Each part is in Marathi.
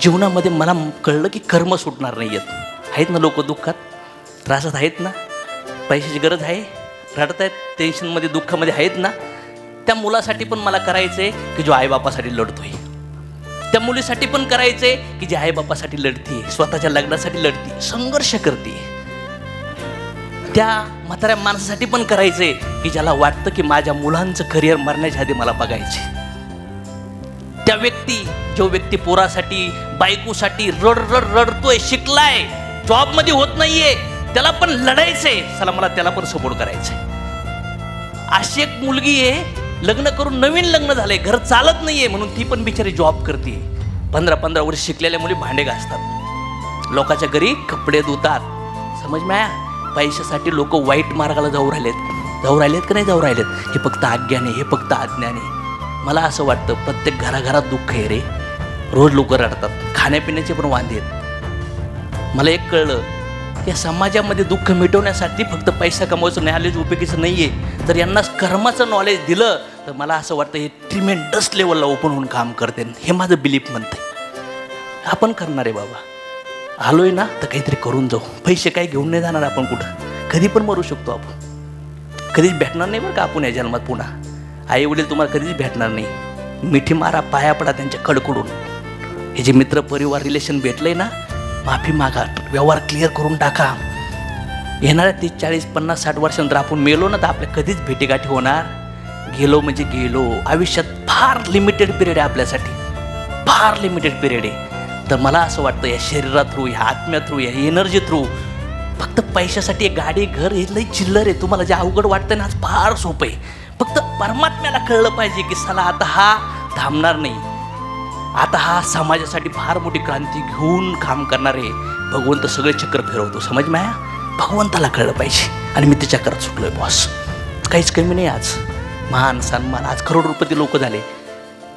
जीवनामध्ये मला कळलं की कर्म सुटणार नाही आहेत आहेत ना लोक दुःखात? त्रासात आहेत ना? पैशाची गरज आहे? रडत आहेत टेन्शनमध्ये दुःखामध्ये आहेत ना? त्या मुलासाठी पण मला करायचं आहे की जो आईबापासाठी लढतोय. त्या मुलीसाठी पण करायचं आहे की जी आईबापासाठी लढते स्वतःच्या लग्नासाठी लढते संघर्ष करते त्या म्हाताऱ्या माणसासाठी पण करायचं आहे की ज्याला वाटतं की माझ्या मुलांचं करिअर मरण्याच्या आधी मला बघायचे त्या व्यक्ती जो व्यक्ती पोरासाठी बायकोसाठी रड रड रडतोय शिकलाय जॉबमध्ये होत नाहीये त्याला पण लढायचंय. चला मला त्याला पण सपोर्ट करायचंय. अशी एक मुलगी आहे लग्न करून नवीन लग्न झालंय घर चालत नाहीये म्हणून ती पण बिचारी जॉब करते पंधरा पंधरा वर्ष शिकलेल्या मुली भांडे घासतात. लोकांच्या घरी कपडे धुतात. समज माया पैशासाठी लोक वाईट मार्गाला जाऊ राहिलेत. जाऊ राहिलेत का नाही जाऊ राहिलेत? हे फक्त आज्ञाने हे फक्त आज्ञाने. मला असं वाटतं प्रत्येक घराघरात दुःख आहे रे. रोज लोक रडतात खाण्यापिण्याचे पण वांदे आहेत. मला एक कळलं या समाजामध्ये दुःख मिटवण्यासाठी फक्त पैसा कमवायचं नॉलेज उपयोगीचं नाही आहे तर यांना कर्माचं नॉलेज दिलं तर मला असं वाटतं हे ट्रिमेंडस लेवलला ओपन होऊन काम करते. हे माझं बिलीफ म्हणते आपण करणार आहे बाबा. आलोय ना तर काहीतरी करून जाऊ. पैसे काही घेऊन नाही जाणार आपण कुठं. कधी पण मरू शकतो आपण. कधीच भेटणार नाही बरं का आपण या जन्मात पुन्हा. आई वडील तुम्हाला कधीच भेटणार नाही. मिठी मारा पाया पडा त्यांच्या कडकडून. हे जे मित्र परिवार रिलेशन भेटलंय ना माफी मागा व्यवहार क्लिअर करून टाका. येणाऱ्या तीस चाळीस पन्नास साठ वर्षानंतर आपण मेलो ना तर आपल्या कधीच भेटीगाठी होणार. गेलो म्हणजे गेलो. आयुष्यात फार लिमिटेड पिरियड आहे आपल्यासाठी. फार लिमिटेड पिरियड आहे. तर मला असं वाटतं या शरीरा थ्रू ह्या आत्म्या थ्रू या एनर्जी थ्रू फक्त पैशासाठी एक गाडी घर हे लई चिल्लर आहे. तुम्हाला जे अवघड वाटतं ना आज फार सोपं आहे. फक्त परमात्म्याला कळलं पाहिजे की साला आता हा थांबणार नाही. आता हा समाजासाठी फार मोठी क्रांती घेऊन काम करणार आहे भगवंत सगळे चक्र फिरवतो. समज माया? भगवंताला कळलं पाहिजे. आणि मी ते चक्रात चुकलोय बॉस काहीच कमी नाही आज. महान सन्मान. आज करोडपती लोक झाले.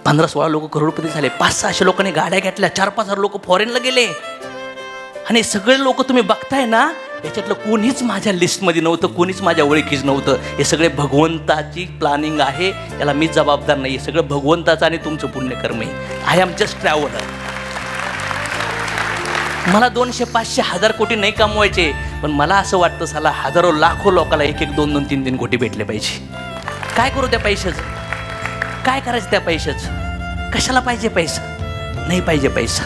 पंधरा सोळा लोक करोडपती झाले. पाच सहाशे लोकांनी गाड्या घेतल्या. चार पाच हजार लोक फॉरेनला गेले. आणि सगळे लोक तुम्ही बघताय ना याच्यातलं कोणीच माझ्या लिस्टमध्ये नव्हतं कोणीच माझ्या ओळखीच नव्हतं. हे सगळे भगवंताची प्लॅनिंग आहे याला मी जबाबदार नाही हे सगळं भगवंताचं आणि तुमचं पुण्यकर्म आहे आय एम जस्ट ट्रॅव्हलर मला दोनशे पाचशे हजार कोटी नाही कमवायचे पण मला असं वाटतं साला हजारो लाखो लोकांना एक एक दोन दोन तीन तीन कोटी भेटले पाहिजे. काय करू त्या पैशाचं? काय करायचं त्या पैशाचं? कशाला पाहिजे पैसा? नाही पाहिजे पैसा.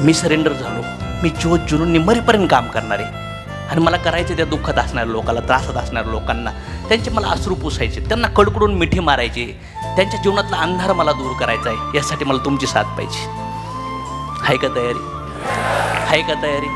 मी सरेंडर झालो. मी जोत जुनून मरेपर्यंत काम करणार. आहे आणि मला करायचे त्या दुःखात असणाऱ्या लोकांना त्रासात असणाऱ्या लोकांना त्यांचे मला अश्रू पुसायचे त्यांना कडकडून मिठी मारायचे त्यांच्या जीवनातला अंधार मला दूर करायचा आहे यासाठी मला तुमची साथ पाहिजे. आहे का तयारी? आहे का तयारी?